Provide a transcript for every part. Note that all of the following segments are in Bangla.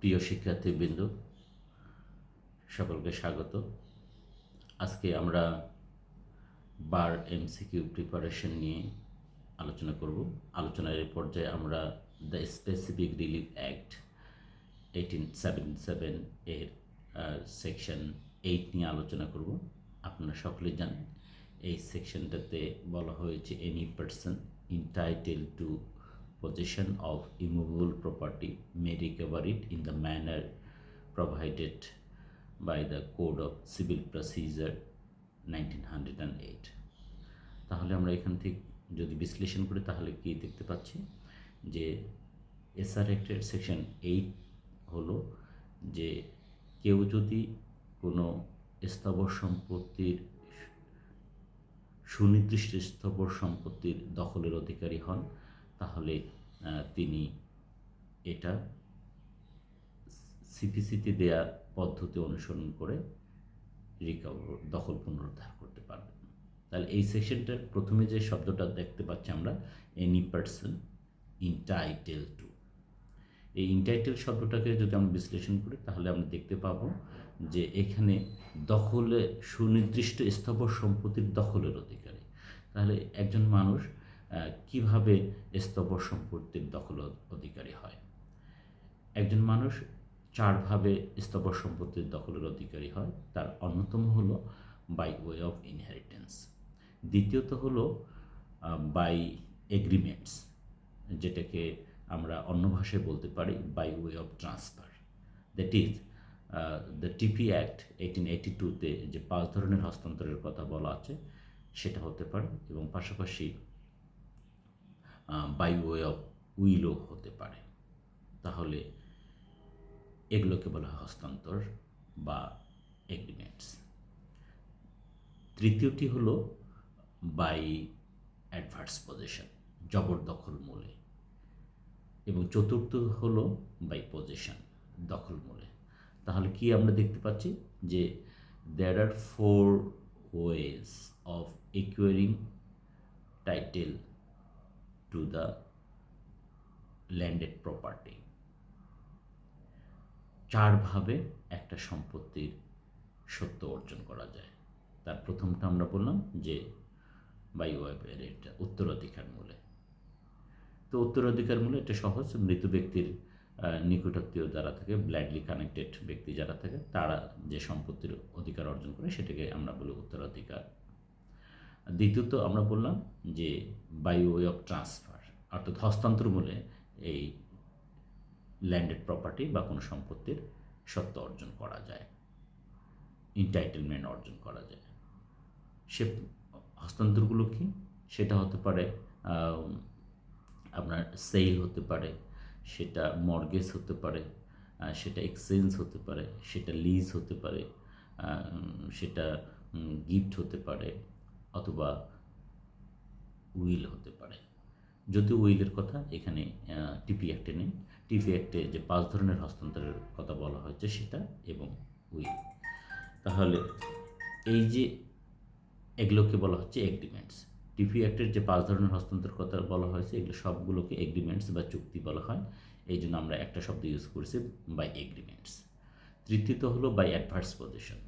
প্রিয় শিক্ষার্থীবৃন্দ, সকলকে স্বাগত। আজকে আমরা বার এমসিকিউ প্রিপারেশন নিয়ে আলোচনা করব। আলোচনার এই পর্যায়ে আমরা the specific relief act eighteen seven seven এর সেকশন এইট নিয়ে আলোচনা করব। আপনারা সকলেই জানেন, এই সেকশনটাতে বলা হয়েছে any person entitle to possession of immovable property may recover it in the manner provided by the Code of Civil Procedure 1908 তাহলে আমরা এখান থেকে যদি বিশ্লেষণ করি, তাহলে কি দেখতে পাচ্ছি? যে এসআর অ্যাক্টের সেকশন এইট হলো যে কেউ যদি কোনো স্থাবর সম্পত্তির সুনির্দিষ্ট স্থাবর সম্পত্তির দখলের অধিকারী হন তাহলে তিনি এটা সিপিসিতে দেয়া পদ্ধতি অনুসরণ করে রিকভার দখল পুনরুদ্ধার করতে পারবেন তাহলে এই সেকশনটার প্রথমে যে শব্দটা দেখতে পাচ্ছি আমরা এনি পার্সন ইন্টাইটেল টু এই ইন্টাইটেল শব্দটাকে যদি আমরা বিশ্লেষণ করি, তাহলে আমরা দেখতে পাবো যে এখানে দখলে সুনির্দিষ্ট স্থাবর সম্পত্তির দখলের অধিকারী। তাহলে একজন মানুষ কীভাবে স্থাবর সম্পত্তির দখল অধিকারী হয়? একজন মানুষ চারভাবে স্থাবর সম্পত্তির দখলের অধিকারী হয়, তার অন্যতম হলো বাই ওয়ে অফ ইনহেরিটেন্স দ্বিতীয়ত হলো বাই এগ্রিমেন্টস যেটাকে আমরা অন্য ভাষায় বলতে পারি by way of transfer that is the TP act eighteen eighty টুতে যে পাঁচ ধরনের হস্তান্তরের কথা বলা আছে, সেটা হতে পারে এবং পাশাপাশি বাই ওয়ে অফ উইলও হতে পারে। তাহলে এগুলোকে বলা হয় হস্তান্তর বা এগ্রিমেন্টস। তৃতীয়টি হলো বাই অ্যাডভার্স পজিশন, জবরদখল মূলে। এবং চতুর্থ হলো বাই পজিশন, দখল মূলে। তাহলে কি আমরা দেখতে পাচ্ছি? যে there are four ways of acquiring title to the landed property চারভাবে একটা সম্পত্তির সত্য অর্জন করা যায়। তার প্রথমটা আমরা বললাম যে বাই ওয়েবের এটা উত্তরাধিকার মূলে। তো উত্তরাধিকার মূলে এটা সহজ, মৃত ব্যক্তির নিকটাত্মীয় যারা থাকে ব্লাডলি কানেক্টেড ব্যক্তি যারা থাকে, তারা যে সম্পত্তির অধিকার অর্জন করে সেটাকে আমরা বলি উত্তরাধিকার। দ্বিতীয়ত আমরা বললাম যে বাই ওয়ে অফ ট্রান্সফার অর্থাৎ হস্তান্তর মূলে এই ল্যান্ডেড প্রপার্টি বা কোনো সম্পত্তির সত্ত্ব অর্জন করা যায় ইন্টাইটেলমেন্ট অর্জন করা যায়। সে হস্তান্তরগুলো কি? সেটা হতে পারে আপনার সেল হতে পারে, সেটা মর্গেজ হতে পারে সেটা এক্সচেঞ্জ হতে পারে, সেটা লিজ হতে পারে সেটা গিফট হতে পারে অথবা উইল হতে পারে। যদিও উইলের কথা এখানে টিপি অ্যাক্টে নেই। টিপি অ্যাক্টে যে পাঁচ ধরনের হস্তান্তরের কথা বলা হয়েছে সেটা এবং উইল। তাহলে এই যে এগুলোকে বলা হচ্ছে এগ্রিমেন্টস। টিপি অ্যাক্টের যে পাঁচ ধরনের হস্তান্তর কথা বলা হয়েছে, এগুলো সবগুলোকে এগ্রিমেন্টস বা চুক্তি বলা হয়। এই জন্য আমরা একটা শব্দ ইউজ করছি বাই এগ্রিমেন্টস তৃতীয়ত হলো by adverse position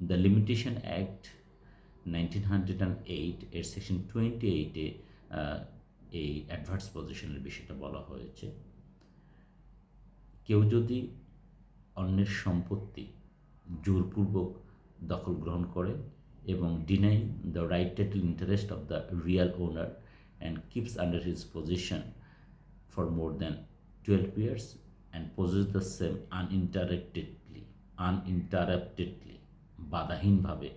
the limitation act nineteen hundred and eight এর সেকশন টোয়েন্টি এইটে এই অ্যাডভার্স পজিশনের বিষয়টা বলা হয়েছে। কেউ যদি অন্যের সম্পত্তি জোরপূর্বক দখল গ্রহণ করে এবং deny the right title interest of the real owner and keeps under his position for more than twelve years and possess the same uninteractedly uninterruptedly বাধাহীনভাবে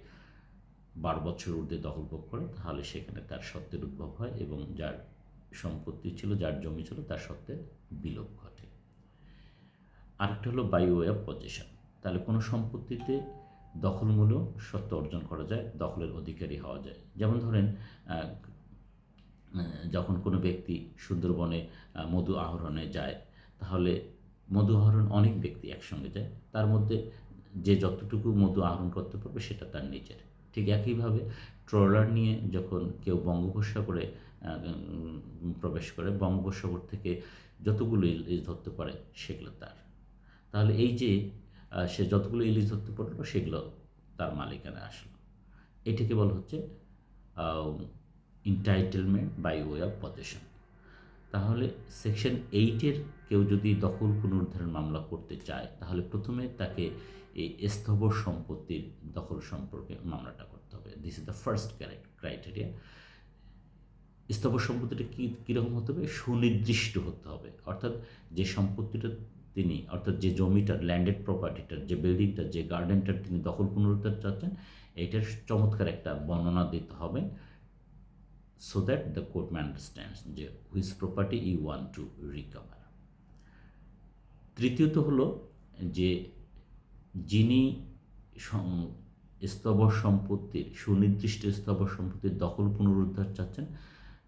বারো বছর ঊর্ধ্বে দখলভোগ করে, তাহলে সেখানে তার সত্ত্বের উদ্ভব হয় এবং যার সম্পত্তি ছিল, যার জমি ছিল, তার সত্ত্বের বিলোপ ঘটে। আরেকটা হলো বাই ওয়ে অফ পজিশন তাহলে কোনো সম্পত্তিতে দখলমূলক সত্ত্ব অর্জন করা যায়, দখলের অধিকারী হওয়া যায়। যেমন ধরেন যখন কোনো ব্যক্তি সুন্দরবনে মধু আহরণে যায়, তাহলে মধু আহরণ অনেক ব্যক্তি একসঙ্গে যায়। তার মধ্যে যে যতটুকু মধু আহরণ করতে পারবে, সেটা তার নিজের। ঠিক একইভাবে ট্রলার নিয়ে যখন কেউ বঙ্গোপসাগরে প্রবেশ করে, বঙ্গোপসাগর থেকে যতগুলো ইলিশ ধরতে পারে সেগুলো তার। তাহলে এই যে সে যতগুলো ইলিশ ধরতে পারল সেগুলো তার মালিকানা আসলো। এটাকে বলা হচ্ছে entitlement by way of possession তাহলে সেকশন এইটের কেউ যদি দখল পুনরুদ্ধারের মামলা করতে চায়, তাহলে প্রথমে তাকে এই স্থবর সম্পত্তির দখল সম্পর্কে মামলাটা করতে হবে। This is the first criteria স্থাবর সম্পত্তিটা কী, কীরকম হতে হবে? সুনির্দিষ্ট হতে হবে। অর্থাৎ যে সম্পত্তিটা তিনি, অর্থাৎ যে জমিটার ল্যান্ডেড প্রপার্টিটার যে বিল্ডিংটা যে গার্ডেনটার তিনি দখল পুনরুদ্ধার চাচ্ছেন এইটার চমৎকার একটা বর্ণনা দিতে হবে so that the court understands যে which property you want to recover তৃতীয়ত হলো যে যিনি স্থাবর সম্পত্তির সুনির্দিষ্ট স্থাবর সম্পত্তির দখল পুনরুদ্ধার চাচ্ছেন,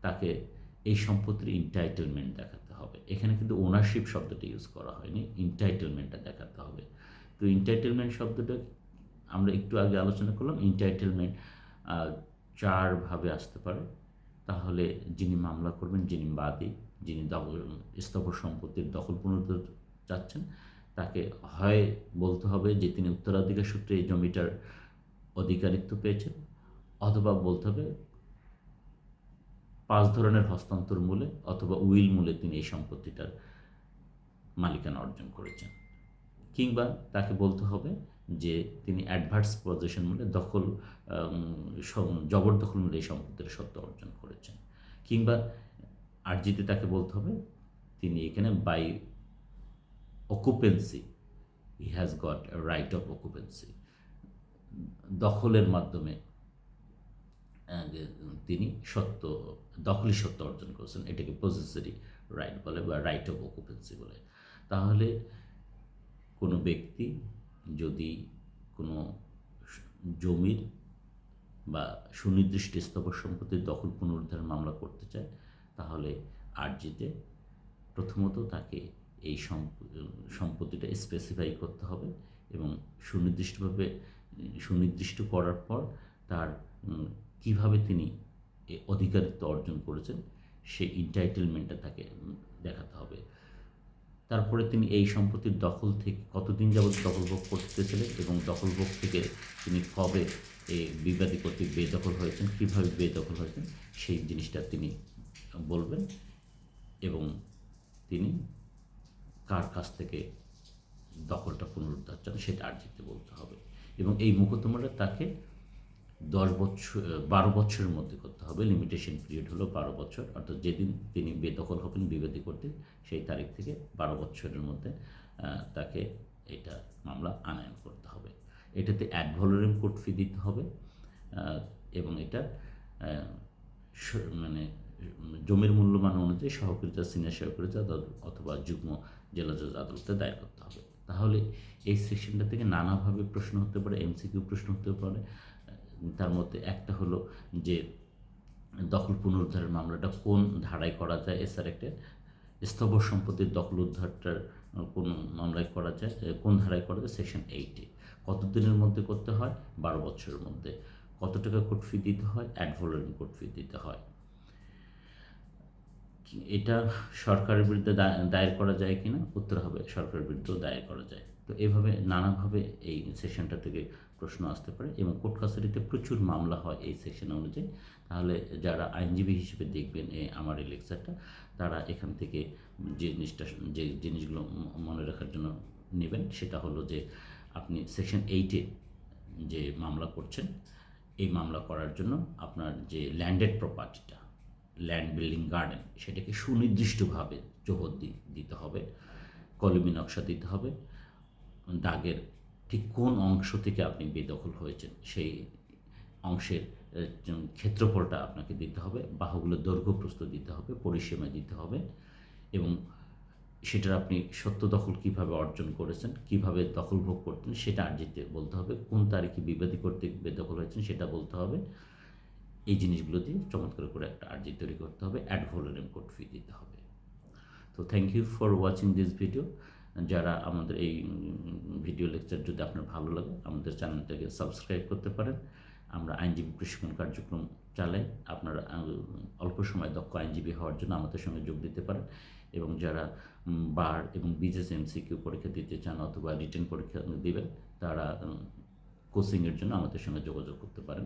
তাকে এই সম্পত্তির ইন্টাইটেলমেন্ট দেখাতে হবে। এখানে কিন্তু ওনারশিপ শব্দটি ইউজ করা হয়নি ইন্টাইটেলমেন্টটা দেখাতে হবে। তো ইন্টাইটেলমেন্ট শব্দটা আমরা একটু আগে আলোচনা করলাম ইন্টাইটেলমেন্ট চারভাবে আসতে পারে। তাহলে যিনি মামলা করবেন, যিনি বাদী, যিনি দখল স্থাবর সম্পত্তির দখল পুনরুদ্ধার চাচ্ছেন তাকে হয় বলতে হবে যে তিনি উত্তরাধিকার সূত্রে এই জমিটার অধিকারিত্ব পেয়েছেন, অথবা বলতে হবে পাঁচ ধরনের হস্তান্তর মূলে অথবা উইল মূলে তিনি এই সম্পত্তিটার মালিকানা অর্জন করেছেন। কিংবা তাকে বলতে হবে যে তিনি অ্যাডভার্স পজিশন মূলে দখল জবরদখল মূলে এই সম্পত্তির সত্য অর্জন করেছেন। কিংবা আর্জিতে তাকে বলতে হবে তিনি এখানে by occupancy he has got right of occupancy দখলের মাধ্যমে তিনি সত্য, দখলি সত্য অর্জন করেছেন। এটাকে পজিশনারি রাইট বলে বা রাইট অফ অকুপেন্সি বলে। তাহলে কোনো ব্যক্তি যদি কোনো জমির বা সুনির্দিষ্ট স্থাবর সম্পত্তির দখল পুনরুদ্ধার মামলা করতে চায়, তাহলে আর্জিতে প্রথমত তাকে এই সম্প- সম্পত্তিটা স্পেসিফাই করতে হবে এবং সুনির্দিষ্টভাবে, সুনির্দিষ্ট করার পর তার কীভাবে তিনি অধিকারিত্ব অর্জন করেছেন সেই ইন্টাইটেলমেন্টটা তাকে দেখাতে হবে। তারপরে তিনি এই সম্পত্তির দখল থেকে কতদিন যাবৎ দখলভোগ করতেছিলেন এবং দখলভোগ থেকে তিনি কবে বিবাদী কর্তৃক বেদখল হয়েছেন, কীভাবে বেদখল হয়েছেন, সেই জিনিসটা তিনি বলবেন এবং তিনি কার কাছ থেকে দখলটা পুনরুদ্ধার চান সেটা আর্জিতে বলতে হবে। এবং এই মোকদ্দমাটা তাকে দশ বছর বারো বছরের মধ্যে করতে হবে। লিমিটেশন পিরিয়ড হলো বারো বছর। অর্থাৎ যেদিন তিনি বেদখল হবেন, বিবাদী করতে, সেই তারিখ থেকে বারো বছরের মধ্যে তাকে এটা মামলা আনায়ন করতে হবে। এটাতে অ্যাড ভলোরিয়াম কোর্ট ফি দিতে হবে এবং এটা মানে জমির মূল্যমান অনুযায়ী সহকারী সিনিয়র সহকারী অথবা যুগ্ম জেলা জজ আদালতে দায়ের করতে হবে। তাহলে এই সেকশনটা থেকে নানাভাবে প্রশ্ন হতে পারে এমসিকিউ প্রশ্ন হতে পারে। তার মধ্যে একটা হলো যে দখল পুনরুদ্ধারের মামলাটা কোন ধারায় করা যায় এছাড়া একটা স্থাবর সম্পত্তির দখল উদ্ধারটার কোন মামলায় করা যায় কোন ধারায় করা যায়, সেকশন এইটে কত দিনের মধ্যে করতে হয়? বারো বছরের মধ্যে। কত টাকা কোর্ট ফি দিতে হয়? অ্যাডভোলারিং কোর্ট ফি দিতে হয়। এটা সরকারের বিরুদ্ধে দায়ের করা যায় কিনা উত্তর হবে, সরকারের বিরুদ্ধেও দায়ের করা যায়। তো এভাবে নানাভাবে এই সেশনটা থেকে প্রশ্ন আসতে পারে এবং কোর্ট কাছারিতে প্রচুর মামলা হয় এই সেকশন অনুযায়ী। তাহলে যারা আইনজীবী হিসেবে দেখবেন এই আমার এই লেকচারটা, তারা এখান থেকে যে জিনিসটা, যে জিনিসগুলো মনে রাখার জন্য নেবেন, সেটা হলো যে আপনি সেকশন এইটে যে মামলা করছেন, এই মামলা করার জন্য আপনার যে ল্যান্ডেড প্রপার্টিটা ল্যান্ড বিল্ডিং গার্ডেন সেটাকে সুনির্দিষ্টভাবে জোহর দিতে হবে, কলমি নকশা দিতে হবে। দাগের ঠিক কোন অংশ থেকে আপনি বেদখল হয়েছেন, সেই অংশের ক্ষেত্রফলটা আপনাকে দিতে হবে। বাহুগুলোর দৈর্ঘ্য প্রস্থ দিতে হবে, পরিসীমা দিতে হবে এবং সেটার আপনি সত্য দখল কীভাবে অর্জন করেছেন, কীভাবে দখল ভোগ করতেন, সেটা আর্জিতে বলতে হবে। কোন তারিখে বিবাদী কর্তৃক বেদখল হয়েছেন, সেটা বলতে হবে। এই জিনিসগুলো দিয়ে চমৎকার করে একটা আর্জি তৈরি করতে হবে অ্যাড ভলোরিয়াম কোড ফি দিতে হবে। তো thank you for watching this video যারা আমাদের এই ভিডিও লেকচার যদি আপনার ভালো লাগে, আমাদের চ্যানেলটাকে সাবস্ক্রাইব করতে পারেন। আমরা আইনজীবী প্রশিক্ষণ কার্যক্রম চালাই। আপনারা অল্প সময় দক্ষ আইনজীবী হওয়ার জন্য আমাদের সঙ্গে যোগ দিতে পারেন। এবং যারা বার এবং বিজেস এমসিকিউ পরীক্ষা দিতে চান অথবা রিটেন পরীক্ষা দিবেন, তারা কোচিংয়ের জন্য আমাদের সঙ্গে যোগাযোগ করতে পারেন।